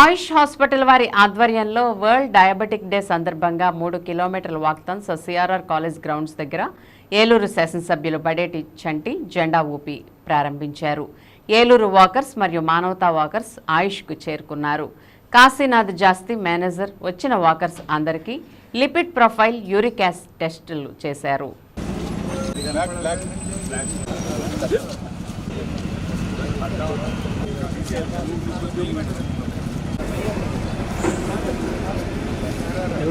ఆయుష్ hospital వారి ఆధ్వర్యంలో world diabetic day సందర్భంగా మూడు కిలోమీటర్ల వాక్తం సిఆర్ఆర్ కాలేజ్ గ్రౌండ్స్ దగ్గర ఏలూరు శాసనసభ్యులు బడేటి చంటి జెండా ఊపి ప్రారంభించారు. ఏలూరు వాకర్స్ మరియు మానవతా వాకర్స్ ఆయుష్కు చేరుకున్నారు. కాశీనాథ్ జాస్తి మేనేజర్ వచ్చిన వాకర్స్ అందరికీ లిపిడ్ ప్రొఫైల్ యూరిక్ యాసిడ్ టెస్టులు చేశారు.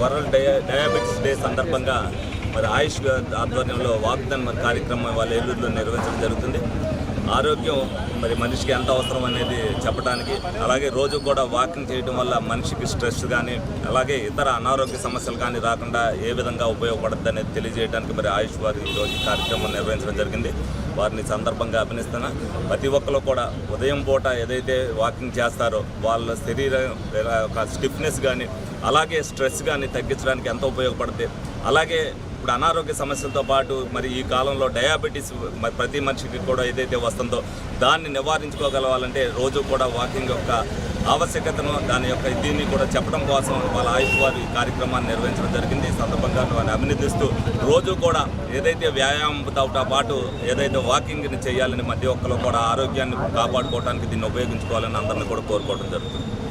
వరల్డ్ డయా డయాబెటిస్ డే సందర్భంగా మరి ఆయుష్ ఆధ్వర్యంలో వాగ్దాన్ కార్యక్రమం వాళ్ళ ఏలూరులో నిర్వహించడం జరుగుతుంది. ఆరోగ్యం మరి మనిషికి ఎంత అవసరం అనేది చెప్పడానికి అలాగే రోజు కూడా వాకింగ్ చేయడం వల్ల మనిషికి స్ట్రెస్ కానీ అలాగే ఇతర అనారోగ్య సమస్యలు కానీ రాకుండా ఏ విధంగా ఉపయోగపడుతుంది అనేది తెలియజేయడానికి మరి ఆయుష్ వారి ఈరోజు కార్యక్రమం నిర్వహించడం జరిగింది. వారిని సందర్భంగా అభినిస్తున్నా ప్రతి ఒక్కరు కూడా ఉదయం పూట ఏదైతే వాకింగ్ చేస్తారో వాళ్ళ శరీరం ఒక స్టిఫ్నెస్ కానీ అలాగే స్ట్రెస్ కానీ తగ్గించడానికి ఎంతో ఉపయోగపడుతుంది అలాగే ఇప్పుడు అనారోగ్య సమస్యలతో పాటు మరి ఈ కాలంలో డయాబెటీస్ మరి ప్రతి మనిషికి కూడా ఏదైతే వస్తుందో దాన్ని నివారించుకోగలవాలంటే రోజు కూడా వాకింగ్ యొక్క ఆవశ్యకతను దాని యొక్క దీన్ని కూడా చెప్పడం కోసం వాళ్ళ ఆయుష్ వారు ఈ కార్యక్రమాన్ని నిర్వహించడం జరిగింది. ఈ సందర్భంగా వారిని అభినందిస్తూ రోజు కూడా ఏదైతే వ్యాయామంతో పాటు ఏదైతే వాకింగ్ని చేయాలని మధ్య ఒక్కరు కూడా ఆరోగ్యాన్ని కాపాడుకోవడానికి దీన్ని ఉపయోగించుకోవాలని అందరిని కూడా కోరుకోవడం జరుగుతుంది.